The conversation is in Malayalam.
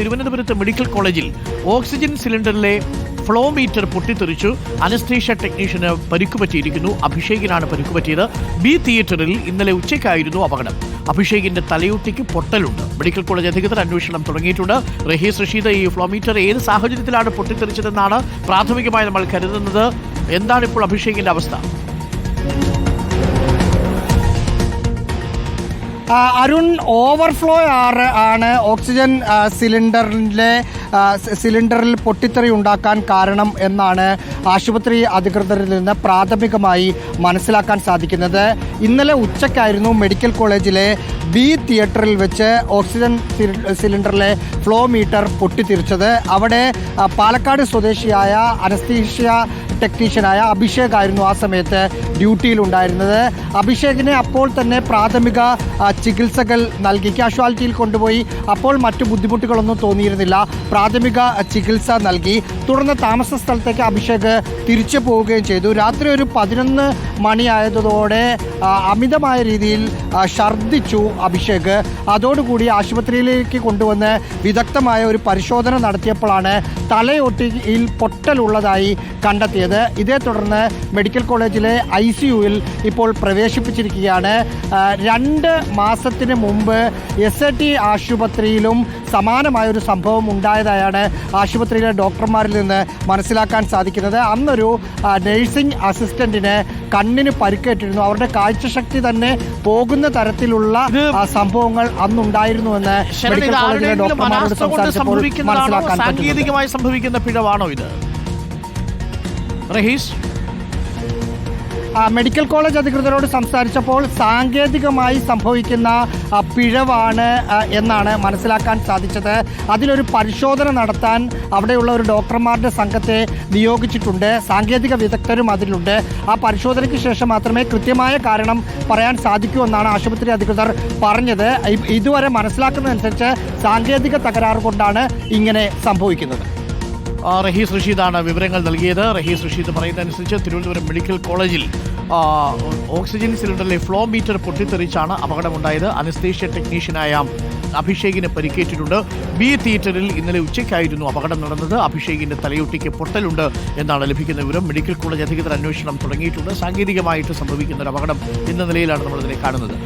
തിരുവനന്തപുരത്ത് മെഡിക്കൽ കോളേജിൽ ഓക്സിജൻ സിലിണ്ടറിലെ ഫ്ലോ മീറ്റർ പൊട്ടിത്തെറിച്ചു. അനസ്തേഷ്യ ടെക്നീഷ്യന് പരിക്കുപറ്റിയിരിക്കുന്നു. അഭിഷേകിനാണ് പരിക്കുപറ്റിയത്. ബി തിയേറ്ററിൽ ഇന്നലെ ഉച്ചയ്ക്കായിരുന്നു അപകടം. അഭിഷേകിന്റെ തലയൊട്ടിക്ക് പൊട്ടലുണ്ട്. മെഡിക്കൽ കോളേജ് അധികൃതർ അന്വേഷണം തുടങ്ങിയിട്ടുണ്ട്. റഹീസ് റഷീദ് ഈ ഫ്ലോ മീറ്റർ ഏത് സാഹചര്യത്തിലാണ് പൊട്ടിത്തെറിച്ചതെന്നാണ് പ്രാഥമികമായി നമ്മൾ കരുതുന്നത്. എന്താണ് ഇപ്പോൾ അഭിഷേകിന്റെ അവസ്ഥ? അരുൺ ഓവർഫ്ലോ ആറ് ആണ്. ഓക്സിജൻ സിലിണ്ടറിലെ സിലിണ്ടറിൽ പൊട്ടിത്തെറി ഉണ്ടാക്കാൻ കാരണം എന്നാണ് ആശുപത്രി അധികൃതരിൽ നിന്ന് പ്രാഥമികമായി മനസ്സിലാക്കാൻ സാധിക്കുന്നത്. ഇന്നലെ ഉച്ചയ്ക്കായിരുന്നു മെഡിക്കൽ കോളേജിലെ ബി തിയേറ്ററിൽ വെച്ച് ഓക്സിജൻ സിലിണ്ടറിലെ ഫ്ലോ മീറ്റർ പൊട്ടിത്തെറിച്ചത്. അവിടെ പാലക്കാട് സ്വദേശിയായ അനസ്തീഷ്യ ടെക്നീഷ്യനായ അഭിഷേക് ആയിരുന്നു ആ സമയത്ത് ഡ്യൂട്ടിയിലുണ്ടായിരുന്നത് അഭിഷേകിനെ അപ്പോൾ തന്നെ പ്രാഥമിക ചികിത്സകൾ നൽകി. കാഷ്വാലിറ്റിയിൽ കൊണ്ടുപോയി. അപ്പോൾ മറ്റു ബുദ്ധിമുട്ടുകളൊന്നും തോന്നിയിരുന്നില്ല. പ്രാഥമിക ചികിത്സ നൽകി. തുടർന്ന് താമസ സ്ഥലത്തേക്ക് അഭിഷേക് തിരിച്ചു പോവുകയും ചെയ്തു. രാത്രി ഒരു പതിനൊന്ന് മണിയായതോടെ അമിതമായ രീതിയിൽ ഛർദ്ദിച്ചു അഭിഷേക്. അതോടുകൂടി ആശുപത്രിയിലേക്ക് കൊണ്ടുവന്ന് വിദഗ്ധമായ ഒരു പരിശോധന നടത്തിയപ്പോഴാണ് തലയൊട്ടിയിൽ പൊട്ടലുള്ളതായി കണ്ടെത്തിയത്. ഇതേ തുടർന്ന് മെഡിക്കൽ കോളേജിലെ ഐ സിയുവിൽ ഇപ്പോൾ പ്രവേശിപ്പിച്ചിരിക്കുകയാണ്. രണ്ട് മാസത്തിന് മുമ്പ് എസ് എ ടി ആശുപത്രിയിലും സമാനമായൊരു സംഭവം ഉണ്ടായതായാണ് ആശുപത്രിയിലെ ഡോക്ടർമാരിൽ നിന്ന് മനസ്സിലാക്കാൻ സാധിക്കുന്നത്. അന്നൊരു നഴ്സിംഗ് അസിസ്റ്റന്റിന് കണ്ണിന് പരിക്കേറ്റിരുന്നു. അവരുടെ കാഴ്ചശക്തി തന്നെ പോകുന്ന തരത്തിലുള്ള സംഭവങ്ങൾ അന്നുണ്ടായിരുന്നുവെന്ന് മെഡിക്കൽ കോളേജിലെ ഡോക്ടർമാരോട് സംസാരിച്ചപ്പോൾ മനസ്സിലാക്കാൻ സാങ്കേതികമായി സംഭവിക്കുന്ന പിഴവാണോ ഇത്? റഹീസ്? ആ, മെഡിക്കൽ കോളേജ് അധികൃതരോട് സംസാരിച്ചപ്പോൾ സാങ്കേതികമായി സംഭവിക്കുന്ന പിഴവാണ് എന്നാണ് മനസ്സിലാക്കാൻ സാധിച്ചത്. അതിലൊരു പരിശോധന നടത്താൻ അവിടെയുള്ള ഒരു ഡോക്ടർമാരുടെ സംഘത്തെ നിയോഗിച്ചിട്ടുണ്ട്. സാങ്കേതിക വിദഗ്ധരും അതിലുണ്ട്. ആ പരിശോധനയ്ക്ക് ശേഷം മാത്രമേ കൃത്യമായ കാരണം പറയാൻ സാധിക്കൂ എന്നാണ് ആശുപത്രി അധികൃതർ പറഞ്ഞത്. ഇതുവരെ മനസ്സിലാക്കുന്നതനുസരിച്ച് സാങ്കേതിക തകരാറ് കൊണ്ടാണ് ഇങ്ങനെ സംഭവിക്കുന്നത്. റഹീസ് റഷീദാണ് വിവരങ്ങൾ നൽകിയത്. റഹീസ് റഷീദ് പറയുന്നതനുസരിച്ച് തിരുവനന്തപുരം മെഡിക്കൽ കോളേജിൽ ഓക്സിജൻ സിലിണ്ടറിലെ ഫ്ലോ മീറ്റർ പൊട്ടിത്തെറിച്ചാണ് അപകടമുണ്ടായത്. അനസ്തേഷ്യ ടെക്നീഷ്യനായ അഭിഷേകിന് പരിക്കേറ്റിട്ടുണ്ട്. ബി തിയേറ്ററിൽ ഇന്നലെ ഉച്ചയ്ക്കായിരുന്നു അപകടം നടന്നത്. അഭിഷേകിന്റെ തലയൊട്ടിക്ക് പൊട്ടലുണ്ട് എന്നാണ് ലഭിക്കുന്ന വിവരം. മെഡിക്കൽ കോളേജ് അധികൃതർ അന്വേഷണം തുടങ്ങിയിട്ടുണ്ട്. സാങ്കേതികമായിട്ട് സംഭവിക്കുന്ന ഒരു അപകടം എന്ന നിലയിലാണ് നമ്മൾ ഇതിനെ കാണുന്നത്.